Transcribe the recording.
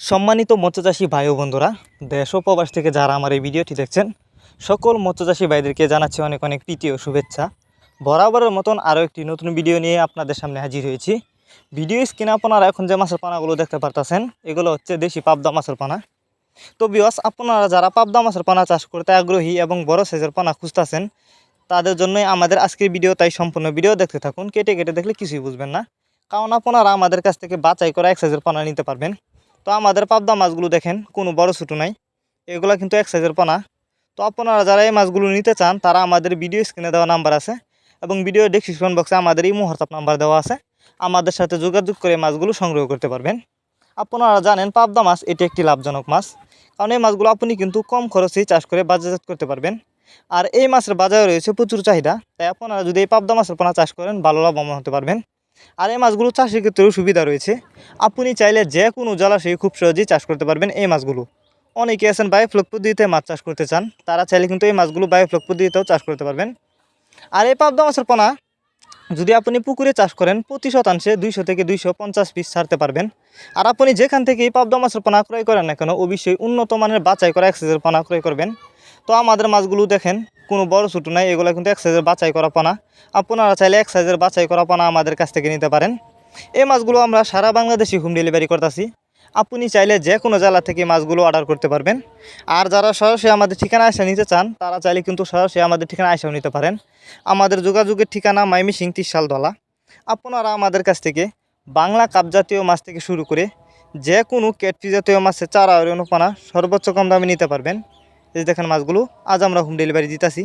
সম্মানিত মৎস্যচাষী ভাই ও বন্ধুরা, দেশ ও প্রবাস থেকে যারা আমার এই ভিডিওটি দেখছেন, সকল মৎস্যচাষী ভাইদেরকে জানাচ্ছি অনেক অনেক প্রীতি ও শুভেচ্ছা। বরাবরের মতন আরও একটি নতুন ভিডিও নিয়ে আপনাদের সামনে হাজির হয়েছি। ভিডিও স্ক্রিনে আপনারা এখন যে মাছের পানাগুলো দেখতে পারতেছেন, এগুলো হচ্ছে দেশি পাবদা মাছের পানা। তো বিয়স আপনারা যারা পাবদা মাছের পানা চাষ করতে আগ্রহী এবং বড় সাইজের পানা খুঁজতেছেন, তাদের জন্যই আমাদের আজকের ভিডিও, তাই সম্পূর্ণ ভিডিও দেখতে থাকুন। কেটে কেটে দেখলে কিছুই বুঝবেন না। কারণ আপনারা আমাদের কাছ থেকে বাছাই করা এক সাইজের পানা নিতে পারবেন। তো আমাদের পাবদা মাছগুলো দেখেন, কোনো বড় ছোটো নাই। এগুলো কিন্তু এক সাইজের পানা। তো আপনারা যারা এই মাছগুলো নিতে চান, তারা আমাদের ভিডিও স্ক্রিনে দেওয়া নাম্বার আছে এবং ভিডিও ডিসক্রিপশন বক্সে আমাদের এই হোয়াটসঅ্যাপ নাম্বার দেওয়া আছে। আমাদের সাথে যোগাযোগ করে মাছগুলো সংগ্রহ করতে পারবেন। আপনারা জানেন, পাবদা মাছ এটি একটি লাভজনক মাছ। কারণ এই মাছগুলো আপনি কিন্তু কম খরচেই চাষ করে বাজারজাত করতে পারবেন। আর এই মাছের বাজারে রয়েছে প্রচুর চাহিদা। তাই আপনারা যদি এই পাবদা মাছের পোনা চাষ করেন, ভালো লাভবান হতে পারবেন। আর এই মাছগুলো চাষের ক্ষেত্রেও সুবিধা রয়েছে। আপনি চাইলে যে কোনো জলাশয়ে খুব সহজেই চাষ করতে পারবেন এই মাছগুলো। অনেকে আছেন বায়োফ্লক পদ্ধতিতে মাছ চাষ করতে চান, তারা চাইলে কিন্তু এই মাছগুলো বায়োফ্লক পদ্ধতিতেও চাষ করতে পারবেন। আর এই পাবদা মাছের পোনা, যদি আপনি পুকুরে চাষ করেন, প্রতি শতাংশে দুইশো থেকে দুইশো পঞ্চাশ পিস ছাড়তে পারবেন। আর আপনি যেখান থেকে এই পাবদা মাছের পোনা ক্রয় করেন না কেন, অবশ্যই উন্নত মানের বাছাই করা এক সাইজের পোনা ক্রয় করবেন। তো আমাদের মাছগুলো দেখেন কোনো বড় ছোটো নাই, এগুলো কিন্তু এক সাইজের বাছাই করা পানা। আপনারা চাইলে এক সাইজের বাছাই করা পোনা আমাদের কাছ থেকে নিতে পারেন। এই মাছগুলো আমরা সারা বাংলাদেশে হোম ডেলিভারি করতেছি। আপনি চাইলে যে কোনো জেলা থেকে মাছগুলো অর্ডার করতে পারবেন। আর যারা সরাসরি আমাদের ঠিকানা এসে নিতে চান, তারা চাইলে কিন্তু সরাসরি আমাদের ঠিকানা এসেও নিতে পারেন। আমাদের যোগাযোগের ঠিকানা মাইমি মাইমিসিং তিরশালদলা আপনারা আমাদের কাছ থেকে বাংলা কাপ জাতীয় মাছ থেকে শুরু করে যে কোনো ক্যাটফি জাতীয় মাছের চারা অনুপানা সর্বোচ্চ কম দামে নিতে পারবেন। এই দেখেন মাছগুলো আজ আমরা হোম ডেলিভারি দিতেছি।